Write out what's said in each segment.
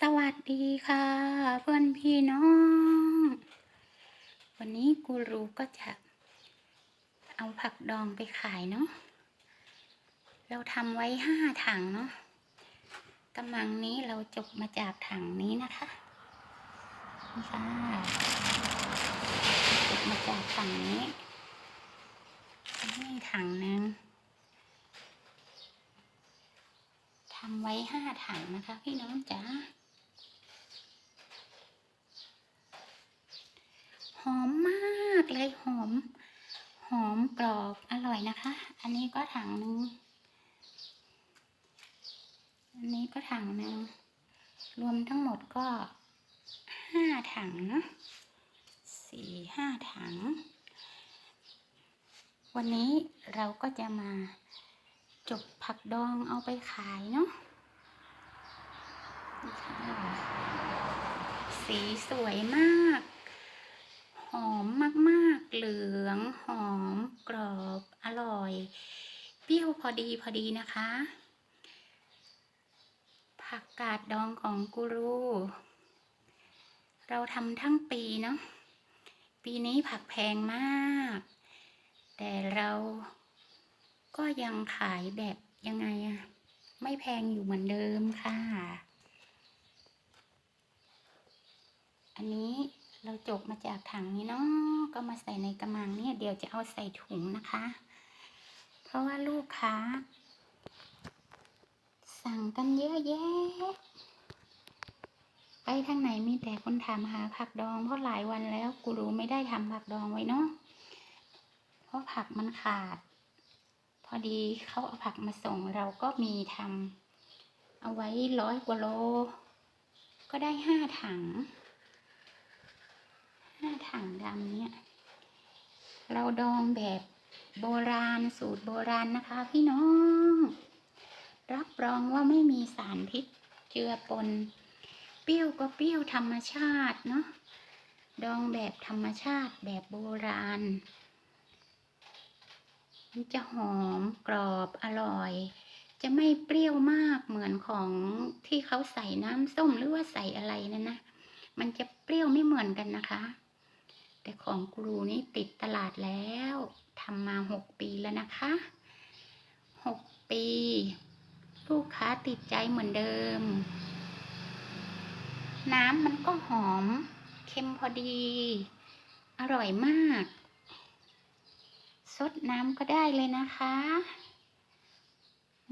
สวัสดีค่ะ เพื่อนพี่น้อง วันนี้กูรูก็จะเอาผักดองไปขายเนาะเราทำไว้ห้าถังเนาะกำลังนี้เราจบมาจากถังนี้นะคะนี่ค่ะจบมาจากถังนี้นี่ถังหนึ่งทำไว้ห้าถังนะคะ พี่น้องจ๋า หอมมาก เลยหอม หอมกรอบอร่อยนะคะ อันนี้ก็ถังหนึ่งอันนี้ก็ถังหนึ่งรวมทั้งหมดก็ห้าถังเนอะสี่ห้าถัง วันนี้เราก็จะมาจบผักดองเอาไปขายเนาะสีสวยมาก หอมมากๆ เหลืองหอมกรอบอร่อย เปรี้ยวพอดีพอดีนะคะ ผักกาดดองของกูรู เราทำทั้งปีเนาะ ปีนี้ผักแพงมาก แต่เราก็ยังขายแบบยังไงอะไม่แพงอยู่เหมือนเดิมค่ะ อันนี้ เราจบมาจากถังนี้เนาะก็มาใส่ในกระมังเนี่ยเดี๋ยวจะเอาใส่ถุงนะคะ เพราะว่าลูกค้า สั่งกันเยอะแยะ ไปทางไหนมีแต่คนถามหาผักดอง เพราะหลายวันแล้วกูรู้ไม่ได้ทำผักดองไว้เนาะเพราะผักมันขาด พอดีเขาเอาผักมาส่งเราก็มีทำเอาไว้ร้อยกว่าโล ก็ได้ห้าถัง ห้าถังดำเนี่ย เราดองแบบโบราณสูตรโบราณนะคะ พี่น้อง รับรองว่าไม่มีสารพิษเจือปน เปรี้ยวก็เปรี้ยวธรรมชาติเนาะดองแบบธรรมชาติแบบโบราณ มันจะหอมกรอบอร่อย จะไม่เปรี้ยวมากเหมือนของที่เขาใส่น้ำส้มหรือว่าใส่อะไรนั่นนะ มันจะเปรี้ยวไม่เหมือนกันนะคะ แต่ของกรูนี่ติดตลาดแล้วทำมาหกปีแล้วนะคะหกปี ลูกค้าติดใจเหมือนเดิม น้ำมันก็หอม เค็มพอดี อร่อยมาก ซดน้ำก็ได้เลยนะคะ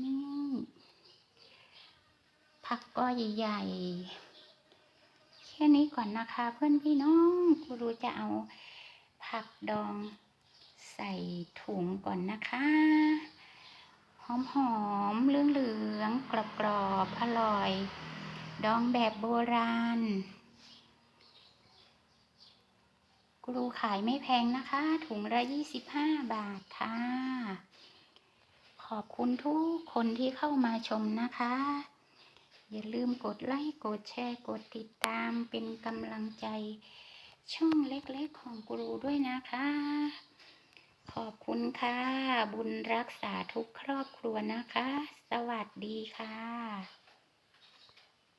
นี่ผักก็ใหญ่ๆ ค่นี้ก่อนนะคะ เพื่อนพี่น้องกูรู้จะเอาผักดองใส่ถุงก่อนนะคะ หอมหอมๆเหลืองเหลืองๆกรอบๆอร่อย ดองแบบโบราณกรูขายไม่แพงนะคะ ถุงละ25บาทค่ะ ขอบคุณทุกคนที่เข้ามาชมนะคะ อย่าลืมกดไลค์กดแชร์กดติดตามเป็นกำลังใจ ช่องเล็กๆของกรูด้วยนะคะ ขอบคุณค่ะ บุญรักษาทุกครอบครัวนะคะ สวัสดีค่ะ